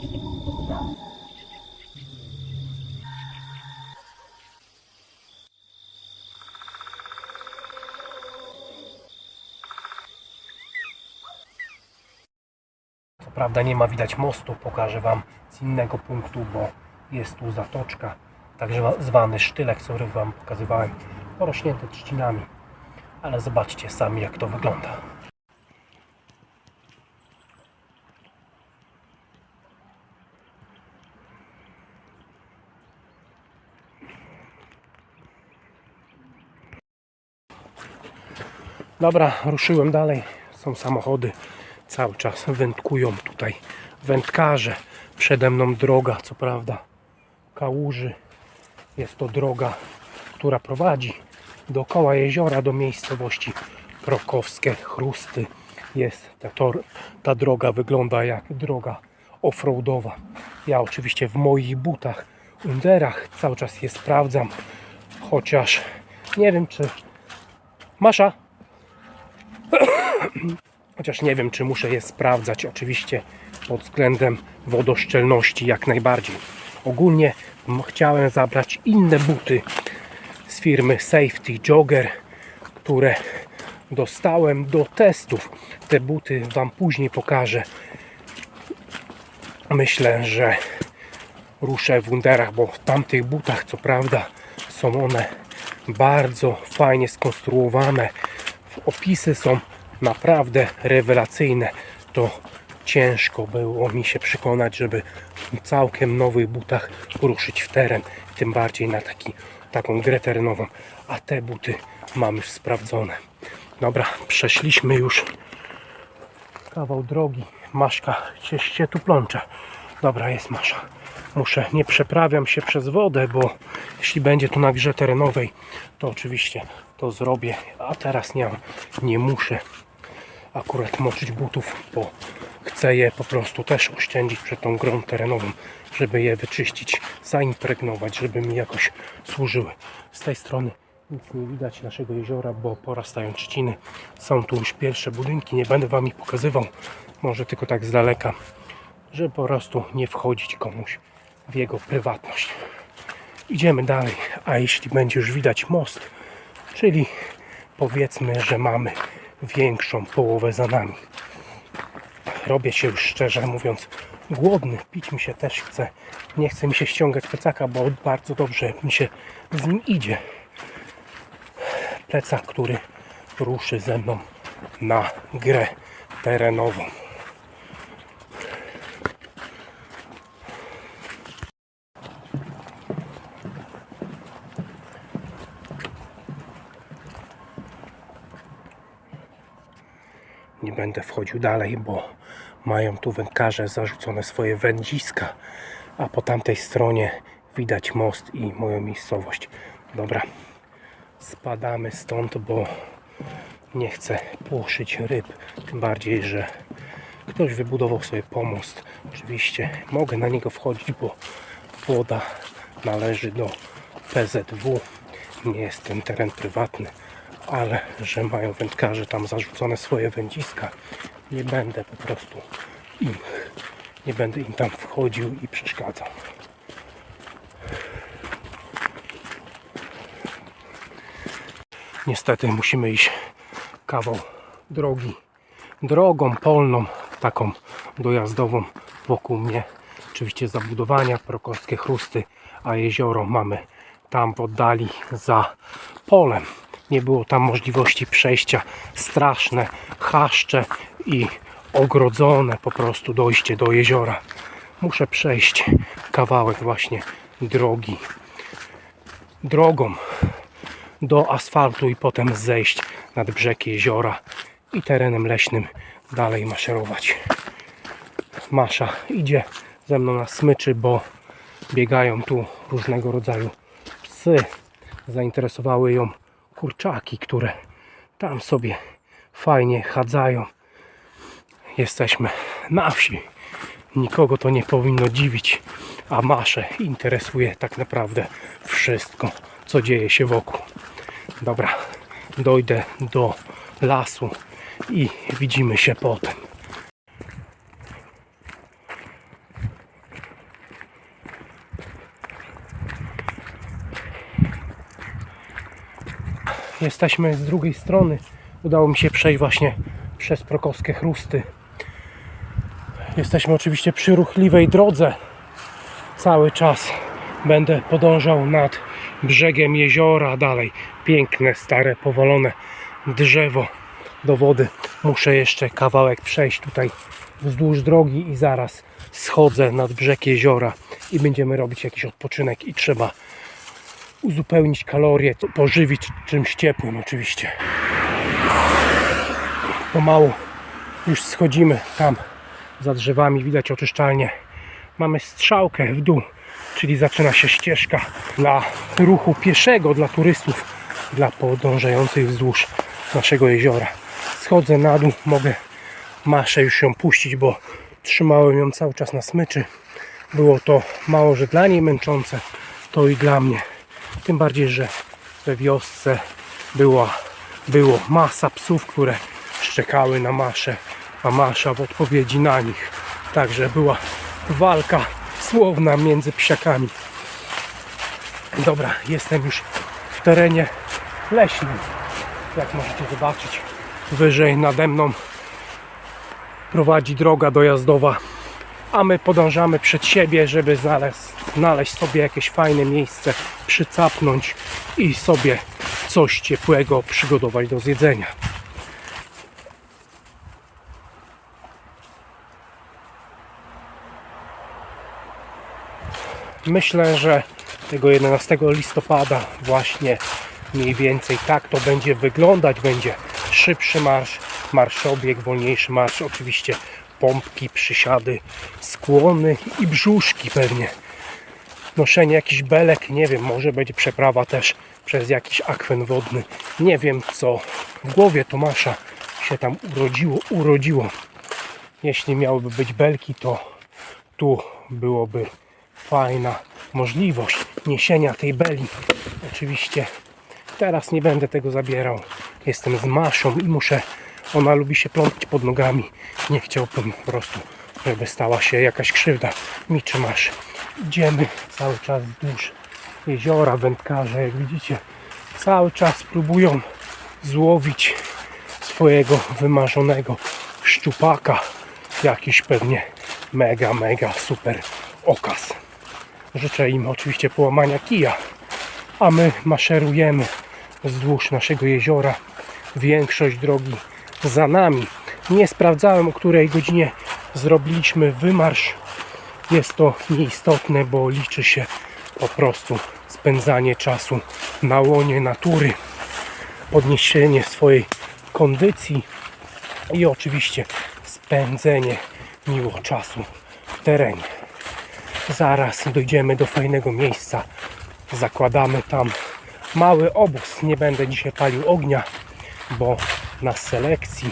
Co prawda nie ma widać mostu, pokażę Wam z innego punktu, bo jest tu zatoczka, także zwany sztylek, który Wam pokazywałem, porośnięty trzcinami. Ale zobaczcie sami jak to wygląda. Dobra, ruszyłem dalej. Są samochody, cały czas wędkują tutaj wędkarze. Przede mną droga, co prawda, kałuży. Jest to droga, która prowadzi dookoła jeziora do miejscowości Krokowskie Chrusty. Jest ta, ta droga wygląda jak droga offroadowa. Ja oczywiście w moich butach, underach cały czas je sprawdzam, chociaż nie wiem czy Masza, Chociaż nie wiem, czy muszę je sprawdzać, oczywiście pod względem wodoszczelności jak najbardziej. Ogólnie chciałem zabrać inne buty z firmy Safety Jogger, które dostałem do testów. Te buty Wam później pokażę. Myślę, że ruszę w Wunderach, bo w tamtych butach, co prawda, są one bardzo fajnie skonstruowane. Opisy są naprawdę rewelacyjne. To ciężko było mi się przekonać, żeby w całkiem nowych butach ruszyć w teren, tym bardziej na taki, taką grę terenową. A te buty mam już sprawdzone. Dobra, przeszliśmy już kawał drogi. Maszka się, się tu plącze. Dobra, jest Masza. Muszę, nie przeprawiam się przez wodę, bo jeśli będzie tu na grze terenowej, to oczywiście to zrobię. A teraz nie, nie muszę akurat moczyć butów, bo chcę je po prostu też oszczędzić przed tą grą terenową, żeby je wyczyścić, zaimpregnować, żeby mi jakoś służyły. Z tej strony nic nie widać naszego jeziora, bo porastają trzciny. Są tu już pierwsze budynki, nie będę Wam ich pokazywał, może tylko tak z daleka, żeby po prostu nie wchodzić komuś w jego prywatność. Idziemy dalej, a jeśli będzie już widać most, czyli powiedzmy, że mamy większą połowę za nami. Robię się już szczerze mówiąc głodny, pić mi się też chce. Nie chce mi się ściągać plecaka, bo bardzo dobrze mi się z nim idzie. Plecak, który ruszy ze mną na grę terenową. Nie będę wchodził dalej, bo mają tu wędkarze zarzucone swoje wędziska, a po tamtej stronie widać most i moją miejscowość. Dobra, spadamy stąd, bo nie chcę płoszyć ryb, tym bardziej, że ktoś wybudował sobie pomost. Oczywiście mogę na niego wchodzić, bo woda należy do PZW. Nie jest ten teren prywatny, ale że mają wędkarze tam zarzucone swoje wędziska, nie będę po prostu im, nie będę im tam wchodził i przeszkadzał. Niestety musimy iść kawał drogi, drogą polną, taką dojazdową wokół mnie. Oczywiście zabudowania, prokowskie chrusty, a jezioro mamy tam w oddali za polem. Nie było tam możliwości przejścia. Straszne chaszcze i ogrodzone po prostu dojście do jeziora. Muszę przejść kawałek właśnie drogi. Drogą do asfaltu i potem zejść nad brzeg jeziora i terenem leśnym dalej maszerować. Masza idzie ze mną na smyczy, bo biegają tu różnego rodzaju psy. Zainteresowały ją kurczaki, które tam sobie fajnie chadzają. Jesteśmy na wsi. Nikogo to nie powinno dziwić, a Maszę interesuje tak naprawdę wszystko, co dzieje się wokół. Dobra, dojdę do lasu i widzimy się potem. Jesteśmy z drugiej strony. Udało mi się przejść właśnie przez prokowskie chrusty. Jesteśmy oczywiście przy ruchliwej drodze. Cały czas będę podążał nad brzegiem jeziora dalej. Piękne, stare, powalone drzewo do wody. Muszę jeszcze kawałek przejść tutaj wzdłuż drogi i zaraz schodzę nad brzeg jeziora i będziemy robić jakiś odpoczynek i trzeba uzupełnić kalorie, pożywić czymś ciepłym oczywiście. Pomału już schodzimy tam za drzewami, widać oczyszczalnię. Mamy strzałkę w dół, czyli zaczyna się ścieżka dla ruchu pieszego, dla turystów, dla podążających wzdłuż naszego jeziora. Schodzę na dół, mogę maszę już ją puścić, bo trzymałem ją cały czas na smyczy. Było to mało, że dla niej męczące, to i dla mnie. Tym bardziej, że we wiosce była, było masa psów, które szczekały na maszę, a masza w odpowiedzi na nich. Także była walka słowna między psiakami. Dobra, jestem już w terenie leśnym. Jak możecie zobaczyć, wyżej nade mną prowadzi droga dojazdowa, a my podążamy przed siebie, żeby znaleźć, znaleźć sobie jakieś fajne miejsce, przycapnąć i sobie coś ciepłego przygotować do zjedzenia. Myślę, że tego 11 listopada właśnie mniej więcej tak to będzie wyglądać. Będzie szybszy marsz, marszobieg, wolniejszy marsz, oczywiście pompki, przysiady, skłony i brzuszki pewnie. Noszenie jakichś belek, nie wiem, może będzie przeprawa też przez jakiś akwen wodny. Nie wiem co w głowie Tomasza się tam urodziło, urodziło. Jeśli miałyby być belki, to tu byłoby fajna możliwość niesienia tej beli. Oczywiście teraz nie będę tego zabierał. Jestem z Maszą i muszę. Ona lubi się plątać pod nogami. Nie chciałbym po prostu, żeby stała się jakaś krzywda mi czy Masz. Idziemy cały czas wzdłuż jeziora. Wędkarze, jak widzicie, cały czas próbują złowić swojego wymarzonego szczupaka. Jakiś pewnie mega, mega super okaz. Życzę im oczywiście połamania kija, a my maszerujemy wzdłuż naszego jeziora. Większość drogi za nami. Nie sprawdzałem, o której godzinie zrobiliśmy wymarsz. Jest to nieistotne, bo liczy się po prostu spędzanie czasu na łonie natury, podniesienie swojej kondycji i oczywiście spędzenie miło czasu w terenie. Zaraz dojdziemy do fajnego miejsca. Zakładamy tam mały obóz. Nie będę dzisiaj palił ognia, bo na selekcji,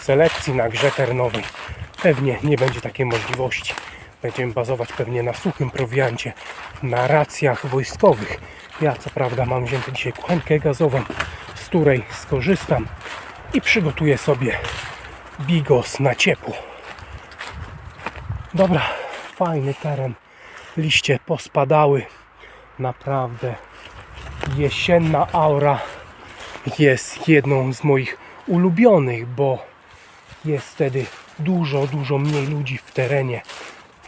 selekcji na grze terenowej pewnie nie będzie takiej możliwości. Będziemy bazować pewnie na suchym prowiancie, na racjach wojskowych. Ja co prawda mam wzięty dzisiaj kuchenkę gazową, z której skorzystam i przygotuję sobie bigos na ciepło. Dobra, fajny teren. Liście pospadały. Naprawdę jesienna aura jest jedną z moich ulubionych, bo jest wtedy dużo, dużo mniej ludzi w terenie.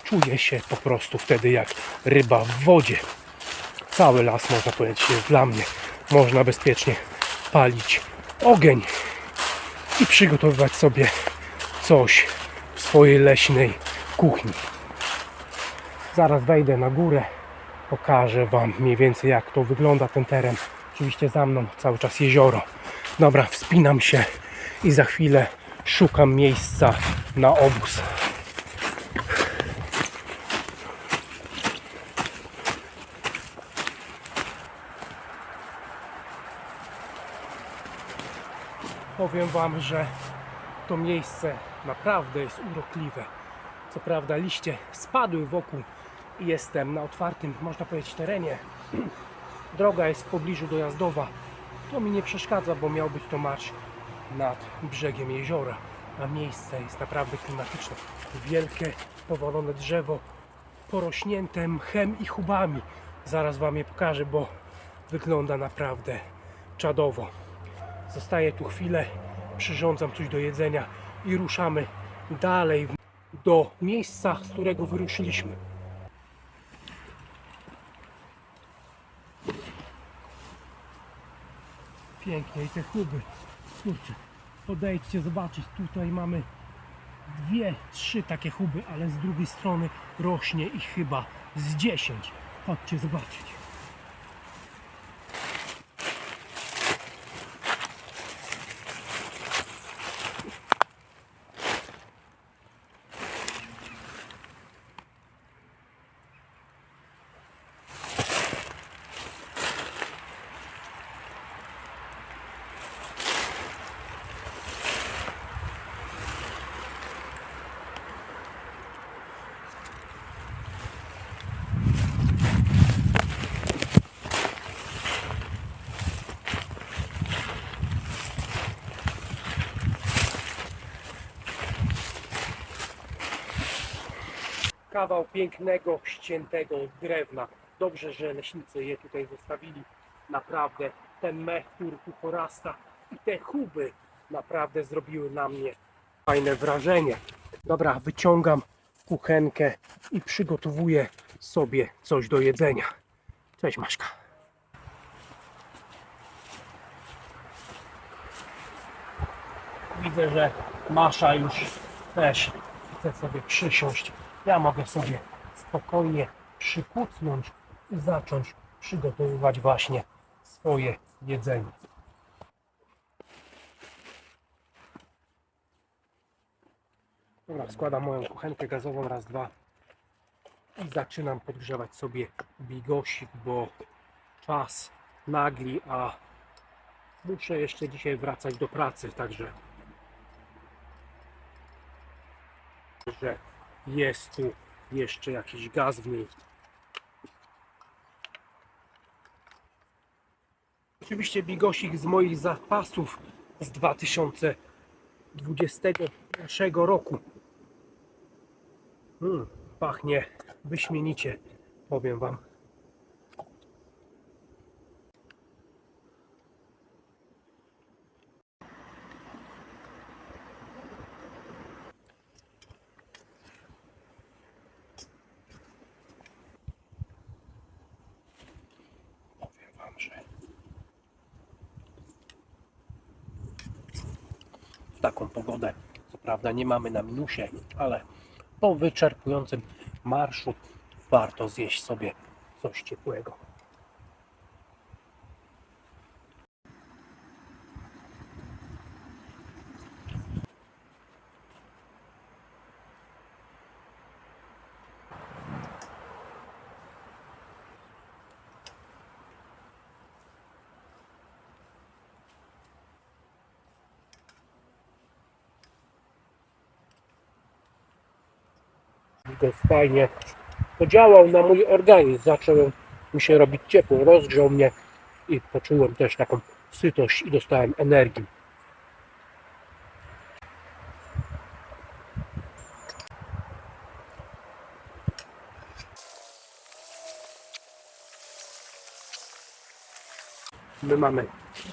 Czuję się po prostu wtedy jak ryba w wodzie. Cały las, można powiedzieć, jest dla mnie. Można bezpiecznie palić ogień i przygotowywać sobie coś w swojej leśnej kuchni. Zaraz wejdę na górę, pokażę Wam mniej więcej jak to wygląda ten teren. Oczywiście za mną cały czas jezioro. Dobra, wspinam się i za chwilę szukam miejsca na obóz. Powiem Wam, że to miejsce naprawdę jest urokliwe. Co prawda liście spadły wokół i jestem na otwartym, można powiedzieć, terenie. Droga jest w pobliżu dojazdowa. To mi nie przeszkadza, bo miał być to marsz nad brzegiem jeziora. A miejsce jest naprawdę klimatyczne. Wielkie, powalone drzewo, porośnięte mchem i chubami. Zaraz Wam je pokażę, bo wygląda naprawdę czadowo. Zostaję tu chwilę, przyrządzam coś do jedzenia i ruszamy dalej do miejsca, z którego wyruszyliśmy. Pięknie i te chuby. Kurczę, podejdźcie zobaczyć. Tutaj mamy dwie, trzy takie chuby, ale z drugiej strony rośnie ich chyba z 10. Chodźcie zobaczyć. Kawał pięknego, ściętego drewna. Dobrze, że leśnicy je tutaj zostawili. Naprawdę ten mech, który tu porasta i te chuby naprawdę zrobiły na mnie fajne wrażenie. Dobra, wyciągam kuchenkę i przygotowuję sobie coś do jedzenia. Cześć Maśka. Widzę, że Masza już też chce sobie przysiąść. Ja mogę sobie spokojnie przykucnąć i zacząć przygotowywać właśnie swoje jedzenie. Dobra, składam moją kuchenkę gazową raz, dwa i zaczynam podgrzewać sobie bigosik, bo czas nagli, a muszę jeszcze dzisiaj wracać do pracy, także że jest tu jeszcze jakiś gaz w niej. Oczywiście bigosik z moich zapasów z 2021 roku. Mm, pachnie wyśmienicie, powiem Wam. Powiem Wam, że w taką pogodę, co prawda nie mamy na minusie, ale po wyczerpującym marszu warto zjeść sobie coś ciepłego. To fajnie podziałał na mój organizm. Zacząłem mi się robić ciepło, rozgrzał mnie i poczułem też taką sytość i dostałem energii. My mamy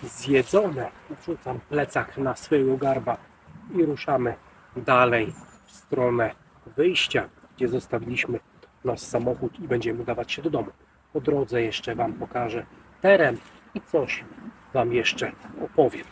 zjedzone. Wrzucam plecak na swojego garba i ruszamy dalej w stronę wyjścia, gdzie zostawiliśmy nasz samochód i będziemy udawać się do domu. Po drodze jeszcze Wam pokażę teren i coś Wam jeszcze opowiem.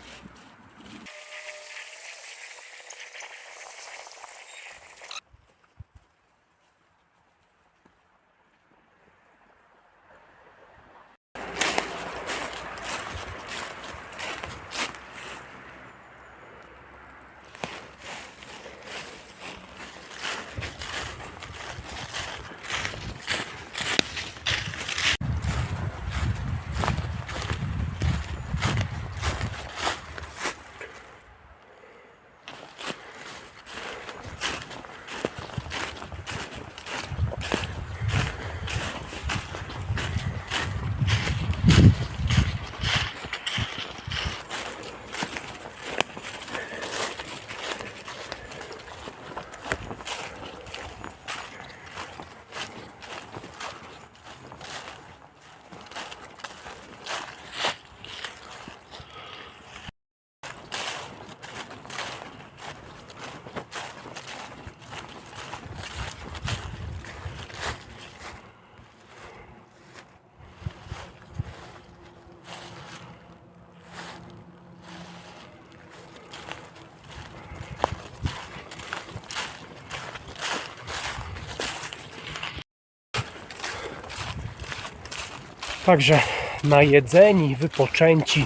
Także najedzeni, wypoczęci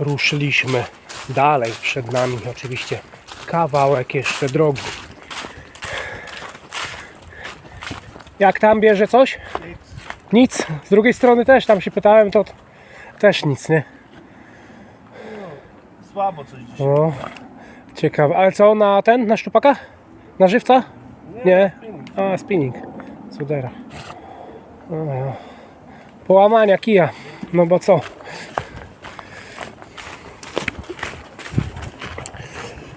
ruszyliśmy dalej. Przed nami oczywiście kawałek jeszcze drogi. Jak tam bierze coś? Nic. Z drugiej strony też tam się pytałem, to też nic, nie? Słabo coś dzisiaj. O, ciekawe. Ale co, na ten, na szczupaka? Na żywca? Nie. A, spinning. Cudera. O, ja. Połamania kija. No bo co?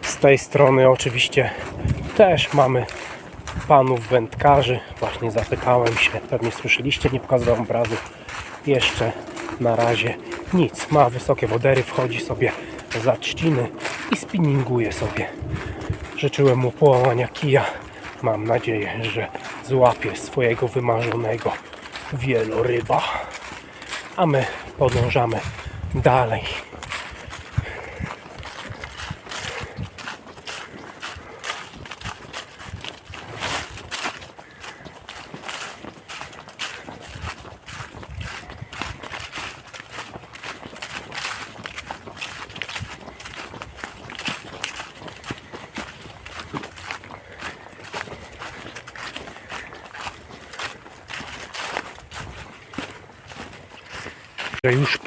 Z tej strony oczywiście też mamy panów wędkarzy. Właśnie zapytałem się, pewnie słyszeliście, nie pokazywałem obrazu. Jeszcze na razie nic. Ma wysokie wodery, wchodzi sobie za trzciny i spinninguje sobie. Życzyłem mu połamania kija. Mam nadzieję, że złapie swojego wymarzonego wieloryba. A my podążamy dalej.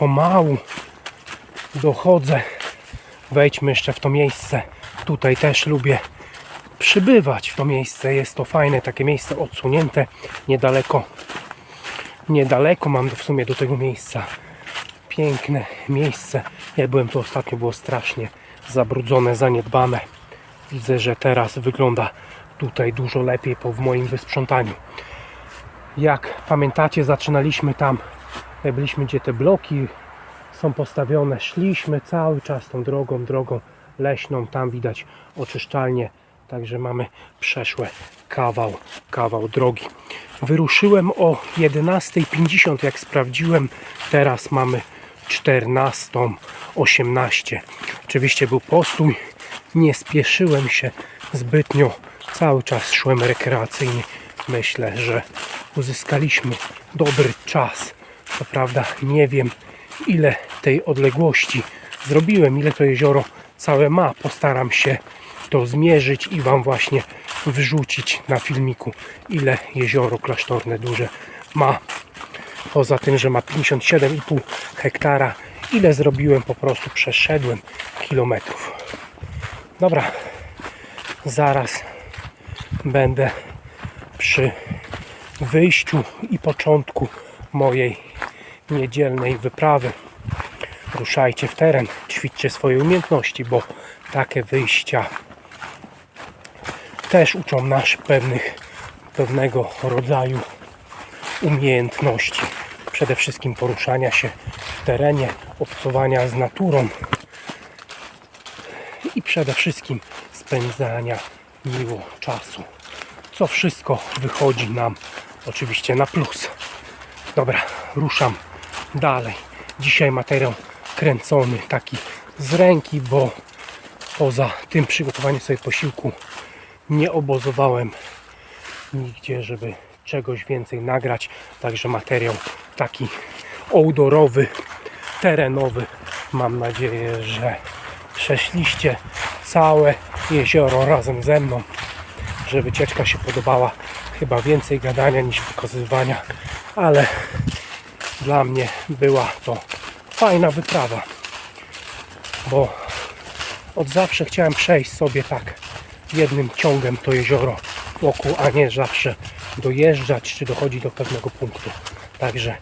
Pomału dochodzę. Wejdźmy jeszcze w to miejsce. Tutaj też lubię przybywać w to miejsce. Jest to fajne takie miejsce odsunięte niedaleko. Niedaleko mam w sumie do tego miejsca. Piękne miejsce. Ja byłem tu ostatnio, było strasznie zabrudzone, zaniedbane. Widzę, że teraz wygląda tutaj dużo lepiej po w moim wysprzątaniu. Jak pamiętacie, zaczynaliśmy tam jak byliśmy, gdzie te bloki są postawione, szliśmy cały czas tą drogą, drogą leśną, tam widać oczyszczalnie, także mamy przeszłe kawał, kawał drogi. Wyruszyłem o 11.50, jak sprawdziłem, teraz mamy 14.18. Oczywiście był postój, nie spieszyłem się zbytnio, cały czas szłem rekreacyjnie. Myślę, że uzyskaliśmy dobry czas. Co prawda nie wiem ile tej odległości zrobiłem, ile to jezioro całe ma. Postaram się to zmierzyć i Wam właśnie wrzucić na filmiku, ile jezioro klasztorne duże ma. Poza tym, że ma 57,5 hektara, ile zrobiłem, po prostu przeszedłem kilometrów. Dobra, zaraz będę przy wyjściu i początku mojej niedzielnej wyprawy. Ruszajcie w teren, ćwiczcie swoje umiejętności, bo takie wyjścia też uczą nas pewnych, pewnego rodzaju umiejętności. Przede wszystkim poruszania się w terenie, obcowania z naturą i przede wszystkim spędzania miło czasu. Co wszystko wychodzi nam oczywiście na plus. Dobra, ruszam dalej. Dzisiaj materiał kręcony taki z ręki, bo poza tym przygotowaniem sobie posiłku nie obozowałem nigdzie, żeby czegoś więcej nagrać. Także materiał taki outdoorowy, terenowy. Mam nadzieję, że przeszliście całe jezioro razem ze mną, że wycieczka się podobała. Chyba więcej gadania niż pokazywania, ale dla mnie była to fajna wyprawa, bo od zawsze chciałem przejść sobie tak jednym ciągiem to jezioro wokół, a nie zawsze dojeżdżać czy dochodzić do pewnego punktu. Także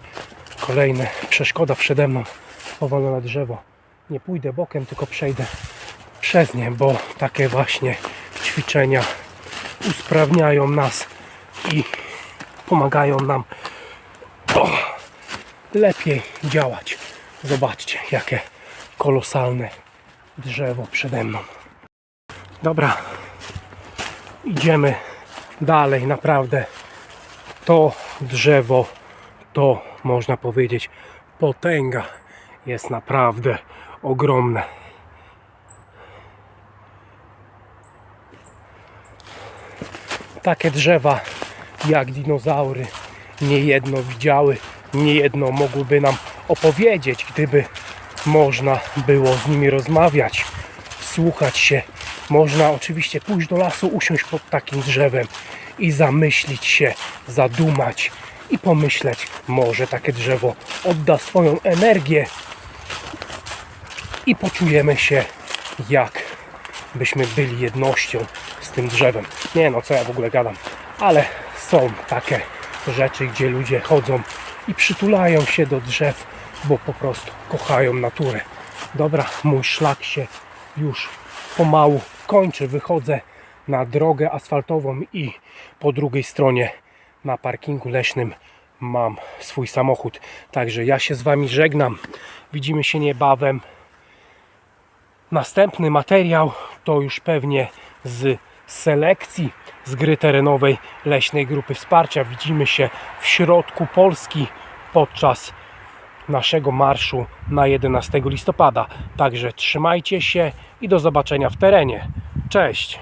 kolejna przeszkoda przede mną, powalone drzewo. Nie pójdę bokiem, tylko przejdę przez nie, bo takie właśnie ćwiczenia usprawniają nas i pomagają nam lepiej działać. Zobaczcie, jakie kolosalne drzewo przede mną. Dobra, idziemy dalej. Naprawdę to drzewo to można powiedzieć potęga jest naprawdę ogromne. Takie drzewa jak dinozaury niejedno widziały niejedno mogłyby nam opowiedzieć, gdyby można było z nimi rozmawiać, słuchać się. Można oczywiście pójść do lasu, usiąść pod takim drzewem i zamyślić się, zadumać i pomyśleć, może takie drzewo odda swoją energię i poczujemy się jak byśmy byli jednością z tym drzewem. Nie no, co ja w ogóle gadam, ale są takie rzeczy, gdzie ludzie chodzą i przytulają się do drzew, bo po prostu kochają naturę. Dobra, mój szlak się już pomału kończy. Wychodzę na drogę asfaltową i po drugiej stronie na parkingu leśnym mam swój samochód. Także ja się z Wami żegnam. Widzimy się niebawem. Następny materiał to już pewnie z selekcji z gry terenowej Leśnej Grupy Wsparcia. Widzimy się w środku Polski podczas naszego marszu na 11 listopada. Także trzymajcie się i do zobaczenia w terenie. Cześć!